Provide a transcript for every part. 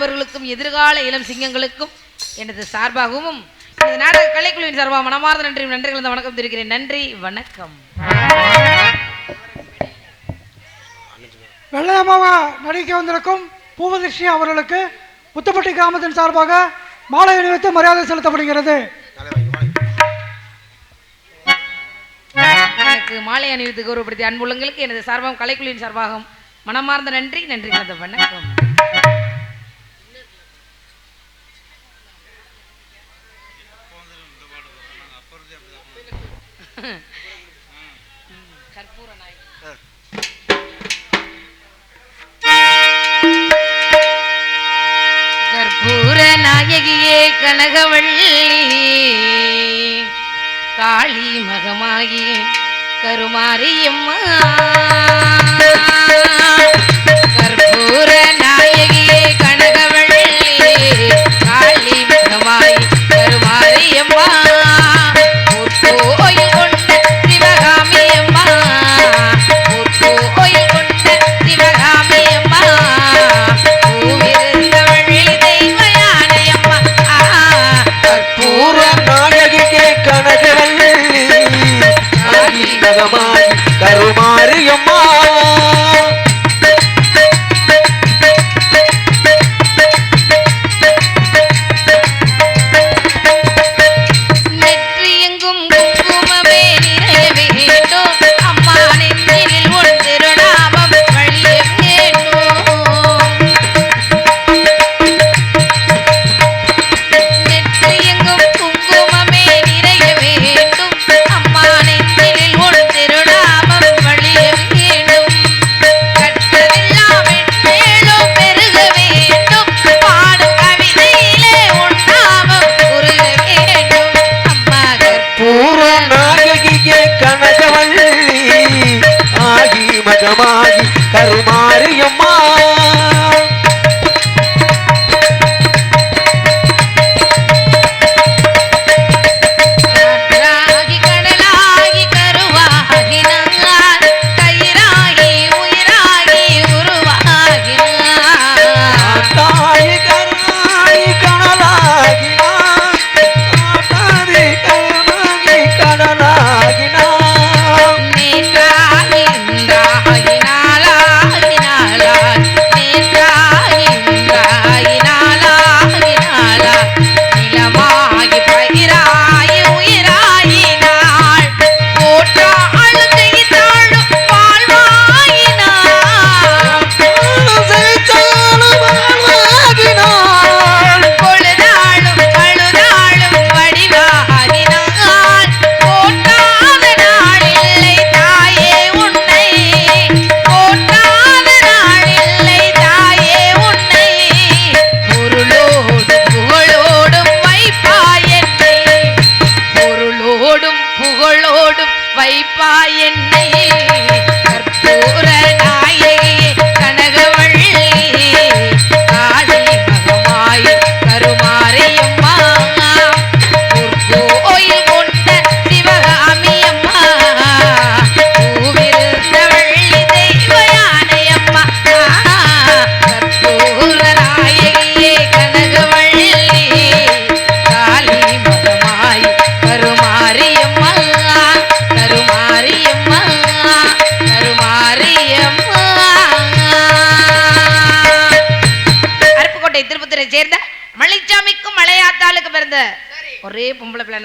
வாலிபர்களுக்கும் எதிர்கால இளம் சிங்கங்களுக்கும் எனது சார்பாகவும் இந்த நாடக கலைக்குழுவின் சார்பாக மனமார்ந்த நன்றி நன்றி கலந்த வணக்கம் தெரிவிக்கிறேன். நன்றி வணக்கம். வெள்ளையம்மாவா நடிக்க வந்திருக்கும் பூவதிர்ஷி அவர்களுக்கு புத்துப்பட்டி கிராமத்தின் சார்பாக மாலை அணிவித்து மரியாதை செலுத்தப்படுகிறது. எனக்கு மாலை அணிவித்து கௌரவப்படுத்திய அன்புள்ளங்களுக்கு எனது சார்பாகவும் கலைக்குழுவின் சார்பாகவும் மனமார்ந்த நன்றி நன்றி வணக்கம். கற்பூர நாய் கற்பூர நாயகியே கனகவள்ளி காளி மகமாகி கருமாரியம்மா.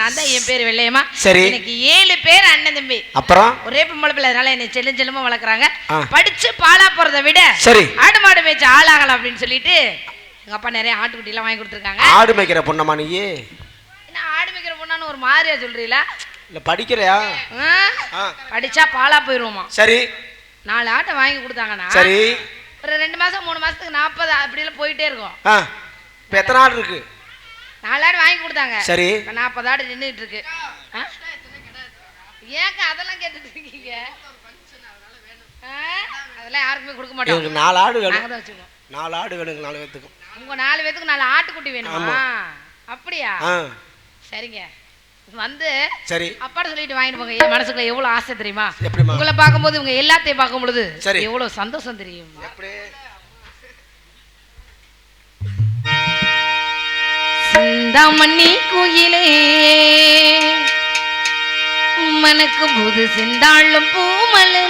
நான் தான் என் பேர் வெள்ளையம்மா. சரி. எனக்கு ஏழு பேர் அண்ணன் தம்பி. அப்புறம்? ஒரே பொம்பளை பிள்ளை அதனால என்னை செல்லும் செல்லுமா வளர்க்குறாங்க. படிச்சு பாலா போறதை விட சரி. ஆடு மாடு மேய்ச்சி ஆளாகலாம் அப்படின்னு சொல்லிட்டு எங்க அப்பா நிறைய ஆட்டுக்குட்டி எல்லாம் வாங்கி கொடுத்துருக்காங்க. ஆடு மேய்க்கிற பொண்ணம்மா நீ என்ன ஆடு மேய்க்கிற பொண்ணான்னு ஒரு மாதிரியா சொல்றீங்களா? இல்ல படிக்கிறையா. படிச்சா பாலா போயிருவோமா? சரி. நாலு ஆட்டை வாங்கி கொடுத்தாங்கன்னா சரி. ஒரு ரெண்டு மாசம் மூணு மாசத்துக்கு நாற்பது அப்படியெல்லாம் போயிட்டே இருக்கும். இப்போ எத்தனை ஆடு இருக்கு? நாலு ஆடு வாங்கி கொடுத்தாங்க. சரி. நாற்பது ஆடு நின்றுட்டு இருக்கு? ஏங்க அதெல்லாம் கேட்டுட்டு இருக்கீங்க? அதெல்லாம் யாருக்குமே கொடுக்க மாட்டோம். நாலு ஆடு வேணும். வச்சுக்கோம் நாலு ஆடு வேணும் நாலு பேத்துக்கும் உங்க நாலு பேத்துக்கு நாலு ஆட்டுக்குட்டி வேணுமா? அப்படியா? சரிங்க. வந்து சரி. அப்பாட்ட சொல்லிட்டு வாங்கிட்டு போங்க. என் மனசுக்குள்ள எவ்வளவு ஆசை தெரியுமா? உங்களை பார்க்கும்போது இவங்க எல்லாத்தையும் பார்க்கும் பொழுது. எவ்வளவு சந்தோஷம் தெரியும்? சிந்தாமணி குயிலே. மனக்கு புது சிந்தாளும் பூமலே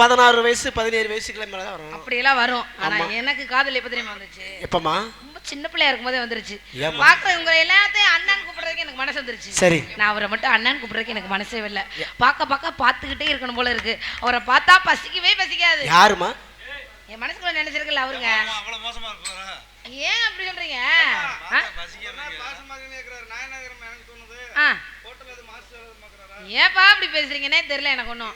பதினாறு வயசு பதினேழு வயசுக்குள்ள மேல தான் வரும். அப்படியெல்லாம் வரும். ஆனா. எனக்கு காதல் எப்ப தெரியுமா வந்துச்சு? எப்பமா ரொம்ப சின்ன பிள்ளையா இருக்கும்போதே வந்துருச்சு. ஏம்மா? பாக்க உங்களை எல்லாத்தையும் அண்ணன் கூப்பிடுறதுக்கு எனக்கு மனசு வந்துருச்சு. சரி. நான் அவரை மட்டும் அண்ணன் கூப்பிடுறதுக்கு எனக்கு மனசே இல்லை பார்க்க பார்க்க பார்த்துக்கிட்டே இருக்கணும் போல இருக்கு. அவரை பார்த்தா பசிக்கவே பசிக்காது. யாருமா என் மனசுக்குள்ள நினைச்சிருக்கல அவருங்க. ஏன் அப்படி சொல்றீங்க. ஏன்பா அப்படி பேசுறீங்கன்னே தெரியல எனக்கு ஒன்றும்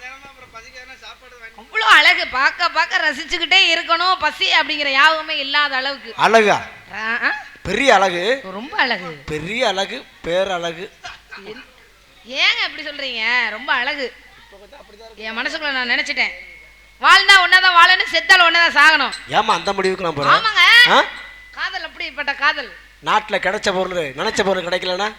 அவ்வளோ அழகு. பார்க்க பார்க்க ரசிச்சுக்கிட்டே இருக்கணும். பசி அப்படிங்கிற யாவுமே இல்லாத அளவுக்கு. அழகா. பெரிய அழகு. ரொம்ப அழகு. பெரிய அழகு பேரழகு. ஏங்க இப்படி சொல்றீங்க? ரொம்ப அழகு. என் மனசுக்குள்ள நான் நினைச்சிட்டேன். வாழ்ந்தா ஒன்னாதான் வாழணும் செத்தால ஒன்னாதான் சாகணும். ஏமா அந்த முடிவுக்கு நான் போறேன்? ஆமாங்க? காதல் அப்படிப்பட்ட காதல். நாட்டுல கிடைச்ச பொருள் நினைச்ச பொருள் கிடைக்கலனா?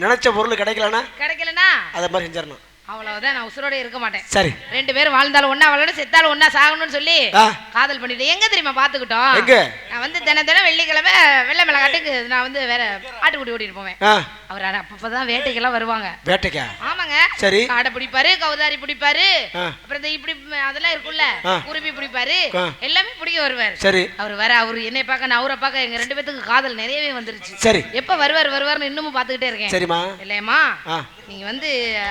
நினைச்ச பொருள் கிடைக்கலனா? கிடைக்கலனா? அதை மாதிரி செஞ்சிடணும். அவ்வளவுதான் நான் உசுரோட இருக்க மாட்டேன். சரி. ரெண்டு பேரும் வாழ்ந்தாலும் ஒண்ணா வாழணும் செத்தாலும் ஒண்ணா சாகணும்னு சொல்லி. காதல் பண்ணிட்டு எங்க தெரியுமா பாத்துக்கிட்டோம்? நான் வந்து தினம் தினம் வெள்ளிக்கிழமை வெள்ளை மிளகாட்டுக்கு நான் வந்து வேற ஆட்டுக்குட்டி ஓட்டிட்டு போவேன். அவர் அப்பப்பதான் வேட்டைக்கெல்லாம் வருவாங்க. வேட்டைக்கா? ஆமாங்க. சரி. காடை பிடிப்பாரு கவுதாரி பிடிப்பாரு. அப்புறம் இந்த இப்படி அதெல்லாம் இருக்குல்ல ஆ. குருவி பிடிப்பாரு. எல்லாமே பிடிக்க வருவார். சரி. அவர் வர அவர் என்னை பார்க்க நான் அவரை பார்க்க எங்க ரெண்டு பேத்துக்கு காதல் நிறையவே வந்துருச்சு. சரி. எப்ப வருவார் வருவார்னு இன்னமும் பார்த்துக்கிட்டே இருக்கேன். சரிம்மா. இல்லையம்மா? நீங்க வந்து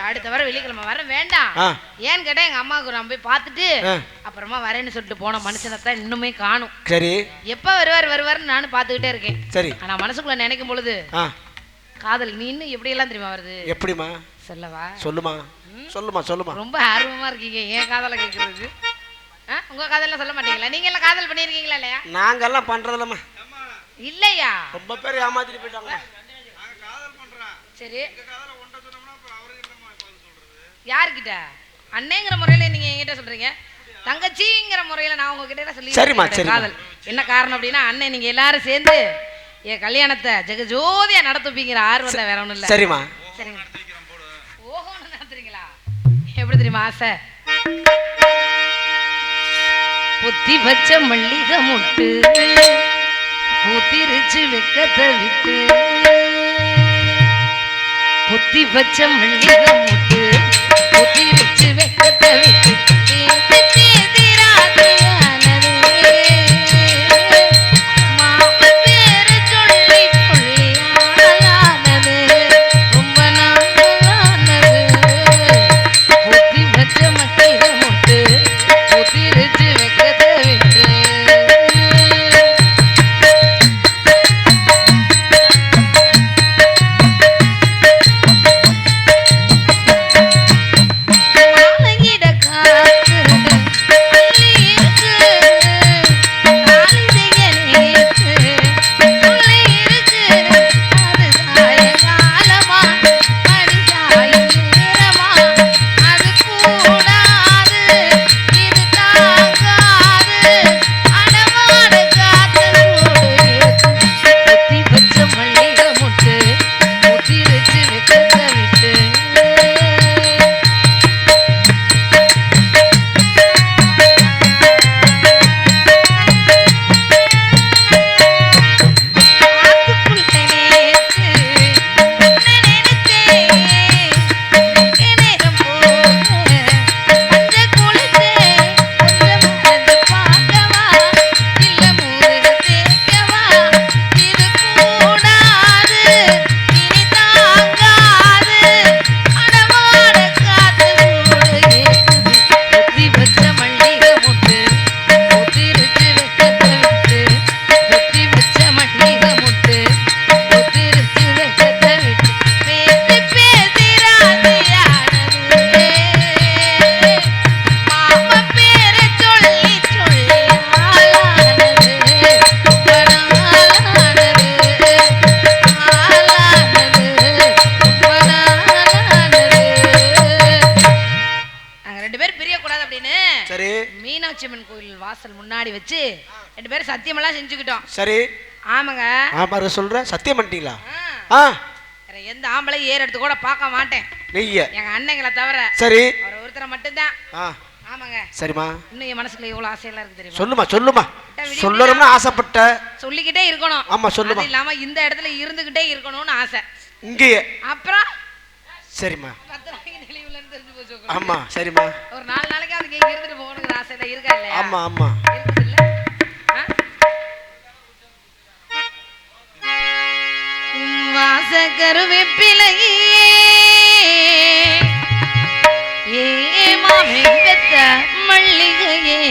அடுத்த வாரம் வெள்ளிக்கிழமை வர வேண்டாம். ஏன்னு கேட்டா எங்க அம்மாவுக்கு நான் போய் பார்த்துட்டு ஆ. அப்புறமா வரேன்னு சொல்லிட்டு போன மனுஷனை தான் இன்னுமே காணும். சரி. எப்ப வருவார் வருவார்னு நானும் பார்த்துக்கிட்டே இருக்கேன். சரி. ஆனா மனசுக்குள்ள நினைக்கும் பொழுது காதல் நீ இன்னும் எப்படி எல்லாம் தெரியுமா வருது? எப்படிம்மா? சொல்லவா? சொல்லுமா. சொல்லுமா சொல்லுமா. ரொம்ப ஆர்வமா இருக்கீங்க ஏன் காதலை கேட்கறதுக்கு ஆ? உங்க காதல்லாம் சொல்ல மாட்டீங்களா? நீங்க எல்லாம் காதல் பண்ணிருக்கீங்களா இல்லையா? நாங்கெல்லாம் பண்றதில்லம்மா. இல்லையா? ரொம்ப பேர் ஏமாத்திட்டு போயிட்டாங்க சரி. யார்கிட்ட? அண்ணேங்கிற முறையில நீங்க என்கிட்ட சொல்றீங்க. தங்கச்சிங்கிற முறையில நான் உங்ககிட்ட சொல்லி சரிம்மா. காதல். என்ன காரணம் அப்படின்னா அண்ணன் நீங்க எல்லாரும் சேர்ந்து என் கல்யாணத்தை ஜெகஜோதியா நடத்துப்பீங்கிற ஆர்வத்தை வேற ஒண்ணும் இல்ல. சரிம்மா. சரிங்க ஓஹோன்னு நடத்துறீங்களா? எப்படி தெரியுமா ஆசை? புத்தி வச்ச மல்லிகை முட்டு பூத்திருச்சு வெக்கத்தை விட்டு. புத்தி வச்ச மல்லிகை முட்டு பூத்திருச்சு வெக்கத்தை விட்டு ஆமாங்க சொல்ற? சத்தியம் பண்ணிட்டீங்களா? ஆ, எந்த ஆம்பளையும் ஏற எடுத்து கூட பார்க்க மாட்டேன். நெய்ய. எங்க அண்ணங்களை தவிர. சரி. அவர் ஒருத்தரை மட்டும்தான். ஆமாங்க. சரிம்மா. இன்னும் என் மனசுக்குள்ள எவ்வளவு ஆசையெல்லாம் இருக்கு தெரியுமா? சொல்லுமா சொல்லுமா சொல்லணும்னு ஆசைப்பட்ட. சொல்லிக்கிட்டே இருக்கணும். ஆமா, சொல்லுமா. அது இல்லாம இந்த இடத்துல இருந்துகிட்டே இருக்கணும்னு ஆசை. இங்கேயே. அப்புறம்? சரிம்மா. ஆமா சரிம்மா. ஒரு நாலு நாளைக்கு அதுக்கு இருந்துட்டு போகணுங்கிற ஆசை இருக்கா இல்லையா? ஆமா ஆமா. வாச வாசக்கருவேப்பிலையே ஏ மாமே பெத்த மல்லிகையே.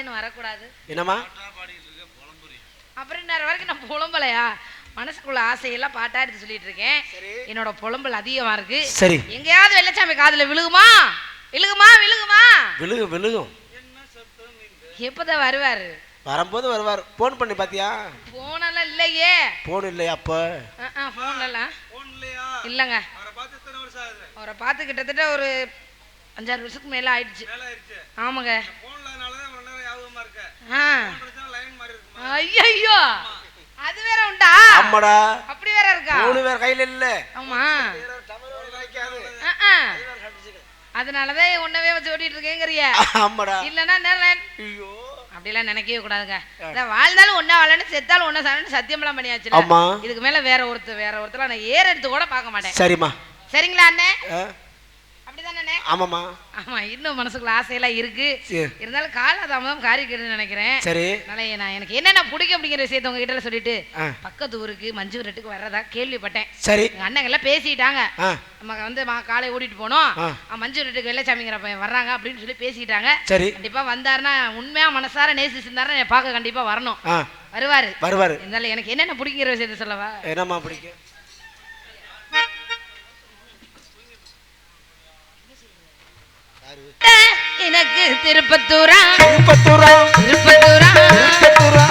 புலம்புறாளேன்னு வரக்கூடாது. என்னம்மா? அப்புறம் இன்னொரு வரைக்கும் நான் புலம்பலையா? மனசுக்குள்ள ஆசையெல்லாம் பாட்டா எடுத்து சொல்லிட்டு இருக்கேன் என்னோட புலம்பல் அதிகமா இருக்கு. சரி. எங்கேயாவது வெள்ளச்சாமி காதுல விழுகுமா? விழுகுமா? விழுகுமா? விழுகும் விழுகும். எப்பதான் வருவாரு? வரும்போது வருவார். ஃபோன் பண்ணி பாத்தியா? போனெல்லாம் இல்லையே. ஃபோன் இல்லையா அப்ப? போன் எல்லாம் இல்லைங்க. அவரை பார்த்து கிட்டத்தட்ட ஒரு அஞ்சாறு வருஷத்துக்கு மேல ஆயிடுச்சு. ஆமாங்க. ஐயோ அது வேற உண்டா? ஆமாடா அப்படி வேற இருக்கா? ஃபோனு வேற கையில இல்ல. ஆமா. அதனாலதான் உன்னவே வச்சு ஓட்டிட்டு இருக்கேங்கிறிய. ஆமாடா இல்லன்னா நேரம் ஐயோ. அப்படிலாம் நினைக்கவே கூடாதுங்க. வாழ்ந்தாலும் ஒன்னா வாழணும் செத்தாலும் ஒன்னா சாலன்னு சத்தியமெல்லாம் பண்ணியாச்சு இதுக்கு மேல வேற ஒருத்தர் வேற ஒருத்தர் நான் ஏற எடுத்து கூட பார்க்க மாட்டேன். சரிம்மா. சரிங்களா அண்ணே? ஆ, அப்படிதானே ஆமாம்மா. ஆமா இன்னும் மனசுக்குள்ள ஆசையெல்லாம் இருக்கு. இருந்தாலும் காலதாமதம் காரிக்கிறதுன்னு நினைக்கிறேன். சரி. அதனால நான் எனக்கு என்னென்ன பிடிக்கும் அப்படிங்கிற விஷயத்த உங்ககிட்ட சொல்லிட்டு பக்கத்து ஊருக்கு மஞ்சு வர்றதா கேள்விப்பட்டேன். சரி. எங்க அண்ணங்க எல்லாம் பேசிட்டாங்க. நம்ம வந்து காலை ஓடிட்டு போனோம். மஞ்சு விரட்டுக்கு வெள்ளச்சாமிங்கிற பையன் வர்றாங்க அப்படின்னு சொல்லி பேசிட்டாங்க. சரி. கண்டிப்பா வந்தாருன்னா உண்மையா மனசார நேசிச்சிருந்தாருன்னா பார்க்க கண்டிப்பா வரணும். வருவாரு. வருவாரு. இருந்தாலும் எனக்கு என்னென்ன பிடிக்கிற விஷயத்த சொல்லவா? என்னம்மா பிடிக்கும்? எனக்கு திருப்பத்தூரா. திருப்பத்தூரா. திருப்பத்தூரா. திருப்பத்தூரா.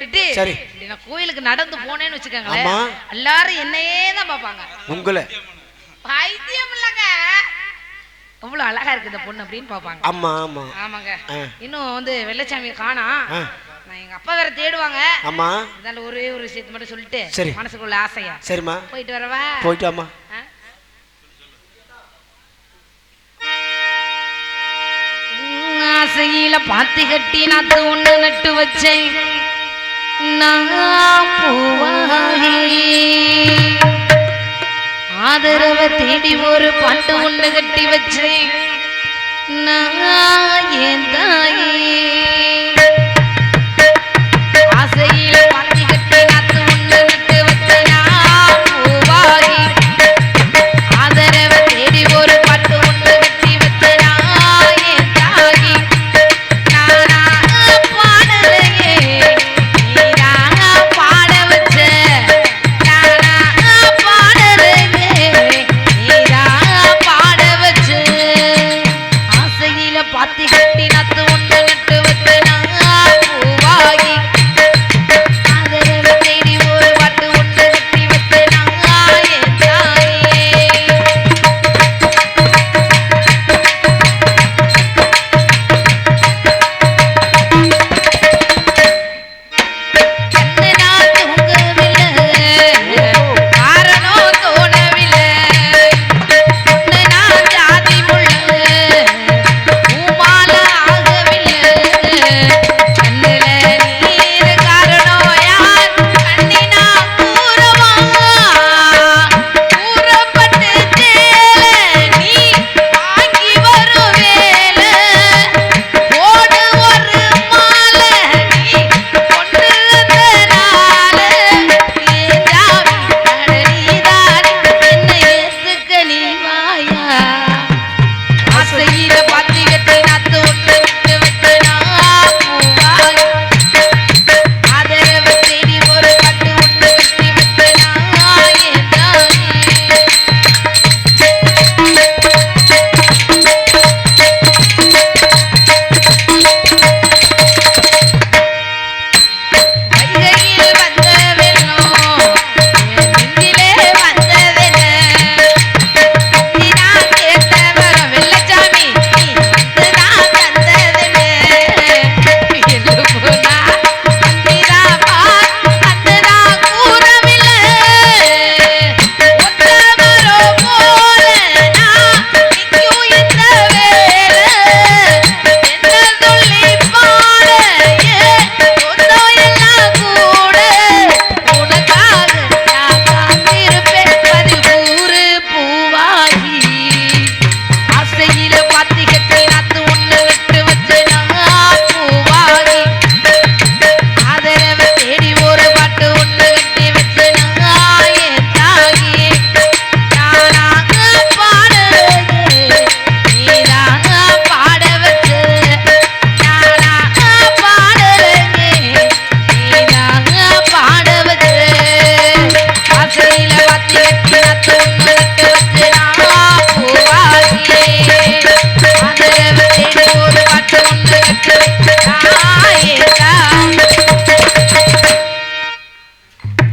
போட்டுட்டு சரி. நான் கோயிலுக்கு நடந்து போனேன்னு வச்சுக்கோங்களேன் ஆமா. எல்லாரும் என்னையே தான் பார்ப்பாங்க. உங்களை. பைத்தியம் இல்லைங்க. எவ்வளவு அழகா இருக்கு இந்த பொண்ணு அப்படின்னு பார்ப்பாங்க. ஆமா ஆமா. ஆமாங்க. இன்னும் வந்து வெள்ளச்சாமியை காணா. நான் எங்க அப்பா வேற தேடுவாங்க. ஆமா. இருந்தாலும் ஒரே ஒரு விஷயத்தை மட்டும் சொல்லிட்டு சரி. மனசுக்குள்ள ஆசையா? சரிம்மா. போயிட்டு வரவா? போயிட்டு வாம்மா. ஆ? உம், ஆசையில பாத்தி கட்டி நாத்து ஒண்ணு நட்டு வச்சேன். ஆதரவ தேடி ஒரு பாட்டு ஒண்ணு கட்டி வச்சேன். நான் என் தாயே.